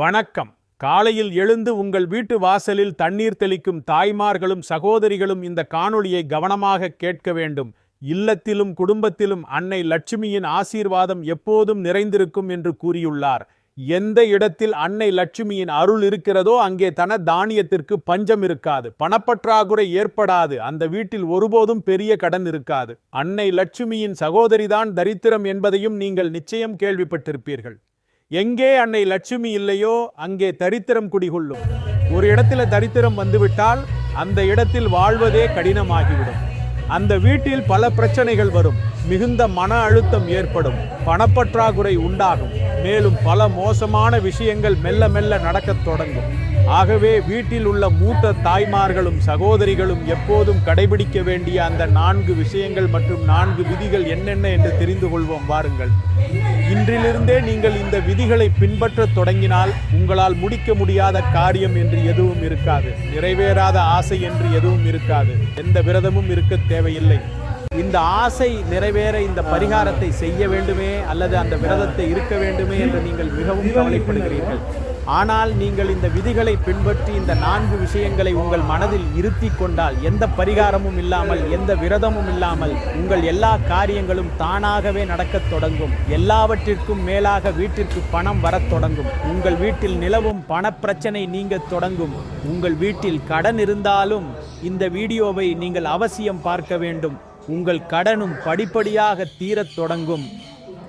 வணக்கம். காலையில் எழுந்து உங்கள் வீட்டு வாசலில் தண்ணீர் தெளிக்கும் தாய்மார்களும் சகோதரிகளும் இந்த காணொளியை கவனமாக கேட்க வேண்டும். இல்லத்திலும் குடும்பத்திலும் அன்னை லட்சுமியின் ஆசீர்வாதம் எப்போதும் நிறைந்திருக்கும் என்று கூறியுள்ளார். எந்த இடத்தில் அன்னை லட்சுமியின் அருள் இருக்கிறதோ அங்கே தன தானியத்திற்கு பஞ்சம் இருக்காது. பணப்பற்றாக்குறை ஏற்படாது. அந்த வீட்டில் ஒருபோதும் பெரிய கடன் இருக்காது. அன்னை லட்சுமியின் சகோதரிதான் தரித்திரம் என்பதையும் நீங்கள் நிச்சயம் கேள்விப்பட்டிருப்பீர்கள். எங்கே அன்னை லட்சுமி இல்லையோ அங்கே தரித்திரம் குடிகொள்ளும். ஒரு இடத்துல தரித்திரம் வந்துவிட்டால் அந்த இடத்தில் வாழ்வதே கடினமாகிவிடும். அந்த வீட்டில் பல பிரச்சனைகள் வரும். மிகுந்த மன அழுத்தம் ஏற்படும். பணப்பற்றாக்குறை உண்டாகும். மேலும் பல மோசமான விஷயங்கள் மெல்ல மெல்ல நடக்கத் தொடங்கும். ஆகவே வீட்டில் உள்ள மூத்த தாய்மார்களும் சகோதரிகளும் எப்போதும் கடைபிடிக்க வேண்டிய அந்த நான்கு விஷயங்கள் மற்றும் நான்கு விதிகள் என்னென்ன என்று தெரிந்து கொள்வோம் வாருங்கள். இன்றிலிருந்தே நீங்கள் இந்த விதிகளை பின்பற்றத் தொடங்கினால் உங்களால் முடிக்க முடியாத காரியம் என்று எதுவும் இருக்காது. நிறைவேறாத ஆசை என்று எதுவும் இருக்காது. எந்த விரதமும் இருக்க தேவையில்லை. இந்த ஆசை நிறைவேற இந்த பரிகாரத்தை செய்ய வேண்டுமே அல்லது அந்த விரதத்தை இருக்க வேண்டுமே என்று நீங்கள் மிகவும் கவலைப்படுகிறீர்கள். ஆனால் நீங்கள் இந்த விதிகளை பின்பற்றி இந்த நான்கு விஷயங்களை உங்கள் மனதில் இருத்தி கொண்டால் எந்த பரிகாரமும் இல்லாமல் எந்த விரதமும் இல்லாமல் உங்கள் எல்லா காரியங்களும் தானாகவே நடக்கத் தொடங்கும். எல்லாவற்றிற்கும் மேலாக வீட்டிற்கு பணம் வரத் தொடங்கும். உங்கள் வீட்டில் நிலவும் பணப்பிரச்சனை நீங்க தொடங்கும். உங்கள் வீட்டில் கடன் இருந்தாலும் இந்த வீடியோவை நீங்கள் அவசியம் பார்க்க வேண்டும். உங்கள் கடனும் படிப்படியாக தீரத் தொடங்கும்.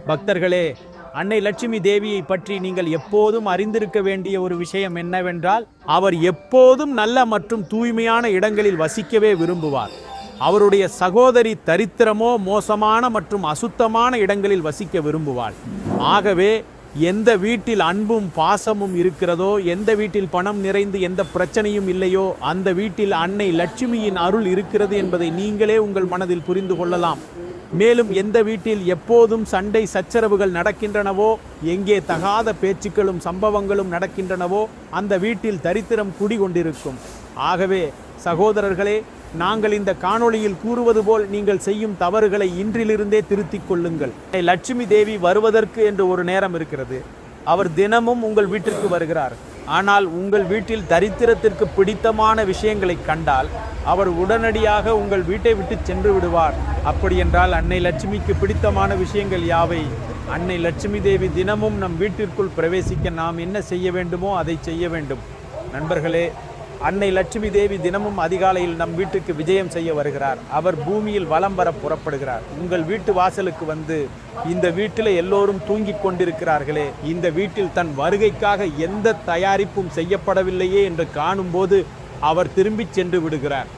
பக்தர்களே அன்னை லட்சுமி தேவியை பற்றி நீங்கள் எப்போதும் அறிந்திருக்க வேண்டிய ஒரு விஷயம் என்னவென்றால் அவர் எப்போதும் நல்ல மற்றும் தூய்மையான இடங்களில் வசிக்கவே விரும்புவார். அவருடைய சகோதரி தரித்திரமோ மோசமான மற்றும் அசுத்தமான இடங்களில் வசிக்க விரும்புவாள். ஆகவே எந்த வீட்டில் அன்பும் பாசமும் இருக்கிறதோ எந்த வீட்டில் பணம் நிறைந்து எந்த பிரச்சனையும் இல்லையோ அந்த வீட்டில் அன்னை லட்சுமியின் அருள் இருக்கிறது என்பதை நீங்களே உங்கள் மனதில் புரிந்து கொள்ளலாம். மேலும் எந்த வீட்டில் எப்போதும் சண்டை சச்சரவுகள் நடக்கின்றனவோ எங்கே தகாத பேச்சுக்களும் சம்பவங்களும் நடக்கின்றனவோ அந்த வீட்டில் தரித்திரம் குடிகொண்டிருக்கும். ஆகவே சகோதரர்களே நாங்கள் இந்த காணொளியில் கூறுவது போல் நீங்கள் செய்யும் தவறுகளை இன்றிலிருந்தே திருத்திக் கொள்ளுங்கள். லட்சுமி தேவி வருவதற்கு என்று ஒரு நேரம் இருக்கிறது. அவர் தினமும் உங்கள் வீட்டிற்கு வருகிறார். ஆனால் உங்கள் வீட்டில் தரித்திரத்திற்கு பிடித்தமான விஷயங்களை கண்டால் அவர் உடனடியாக உங்கள் வீட்டை விட்டு சென்று விடுவார். அப்படி என்றால் அன்னை லட்சுமிக்கு பிடித்தமான விஷயங்கள் யாவை? அன்னை லட்சுமி தேவி தினமும் நம் வீட்டிற்குள் பிரவேசிக்க நாம் என்ன செய்ய வேண்டுமோ அதை செய்ய வேண்டும். நண்பர்களே அன்னை லட்சுமி தேவி தினமும் அதிகாலையில் நம் வீட்டுக்கு விஜயம் செய்ய வருகிறார். அவர் பூமியில் வலம் வர புறப்படுகிறார். உங்கள் வீட்டு வாசலுக்கு வந்து இந்த வீட்டில் எல்லோரும் தூங்கிக் கொண்டிருக்கிறார்களே இந்த வீட்டில் தன் வருகைக்காக எந்த தயாரிப்பும் செய்யப்படவில்லையே என்று காணும்போது அவர் திரும்பிச் சென்று விடுகிறார்.